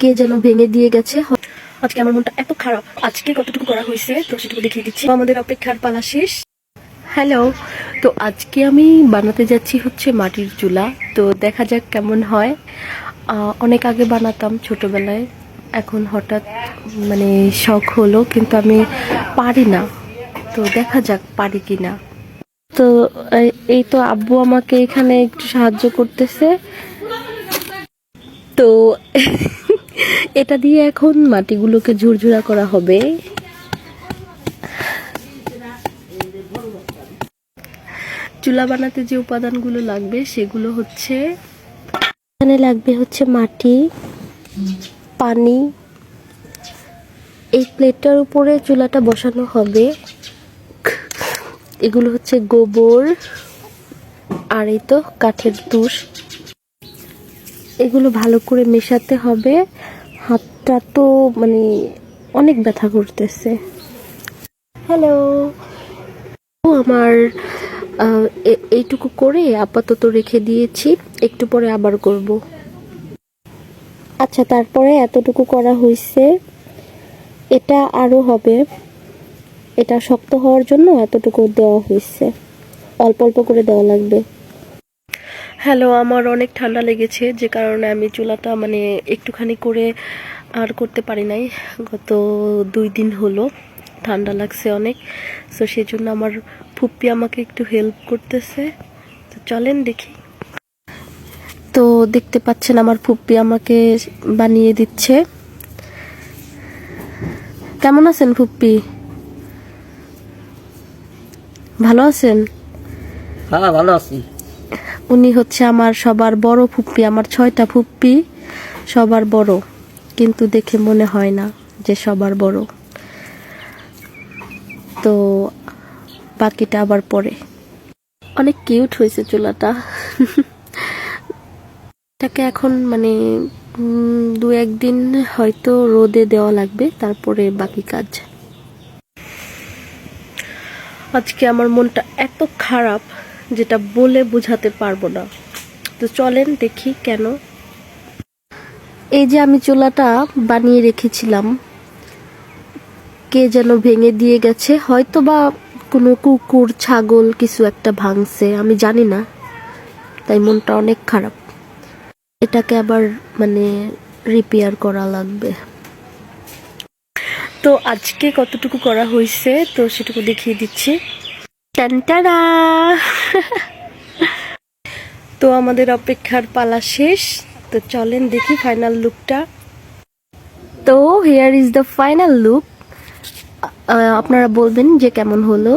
কে যেন ভেঙে দিয়ে গেছে। আজকে আমার মনটা এত খারাপ। আজকে কতটুকু করা হয়েছে, তো সেটুকু দেখিয়ে দিচ্ছি। আমাদের অপেক্ষার পালা শেষ। হ্যালো তো আজকে আমি বানাতে যাচ্ছি হচ্ছে মাটির চুলা। তো দেখা যাক কেমন হয়। অনেক আগে বানাতাম ছোটবেলায়। এখন হঠাৎ মানে শখ হলো, কিন্তু আমি পারি না। তো দেখা যাক পারি কি না তো এই তো আব্বু আমাকে এখানে একটু সাহায্য করতেছে। তো এটা দিয়ে এখন মাটিগুলোকে ঝুরঝুরা করা হবে। চুলা বানাতে যে উপাদানগুলো লাগবে সেগুলো হচ্ছে এখানে লাগবে হচ্ছে মাটি, পানি। এই প্লেটটার উপরে চুলাটা বসানো হবে। এগুলো হচ্ছে গোবর আর এই তো কাঠের তুষ। এগুলো ভালো করে মেশাতে হবে। হাতটা তো মানে অনেক ব্যথা করতেছে। হ্যালো ও আমার এইটুকু করে আপাতত রেখে দিয়েছি, একটু পরে আবার করব। আচ্ছা তারপরে এতটুকু করা হয়েছে এটা আরও হবে। এটা শক্ত হওয়ার জন্য এতটুকু দেওয়া হয়েছে অল্প অল্প করে দেওয়া লাগবে। হ্যালো, আমার অনেক ঠান্ডা লেগেছে, যে কারণে আমি চুলাটা মানে একটুখানি করে আর করতে পারি নাই। গত দুই দিন হলো, ঠান্ডা লাগছে অনেক সো সেই জন্য আমার ফুপ্পি আমাকে একটু হেল্প করতেছে। তো চলেন দেখি। তো দেখতে পাচ্ছেন, আমার ফুপ্পি আমাকে বানিয়ে দিচ্ছে। কেমন আছেন ফুপ্পি? ভালো আছেন? হ্যাঁ ভালো আছি। উনি হচ্ছে আমার সবার বড় ফুপ্পি, আমার ছয়টা ফুপ্পি সবার বড়। কিন্তু দেখে মনে হয় না যে সবার বড়। তো বাকিটা আবার পরে। অনেক কিউট হয়েছে চুলাটা। এটাকে এখন মানে দু একদিন হয়তো রোদে দেওয়া লাগবে, তারপরে বাকি কাজ। আজকে আমার মনটা এত খারাপ যেটা বলে বোঝাতে পারব না। তো চলেন দেখি কেন। এই যে আমি চোলাটা বানিয়ে রেখেছিলাম, কে যেন ভেঙে দিয়ে গেছে হয়তো বা কোনো কুকুর, ছাগল কিছু একটা ভাঙছে, আমি জানি না। তাই মনটা অনেক খারাপ। এটাকে আবার মানে রিপেয়ার করা লাগবে। তো আজকে কতটুকু করা হয়েছে, তো সেটুকু দেখিয়ে দিচ্ছি। টানটারা তো আমাদের অপেক্ষার পালা শেষ। তো চলেন দেখি ফাইনাল লুকটা তো here is the final look আপনারা বলবেন যে কেমন হলো?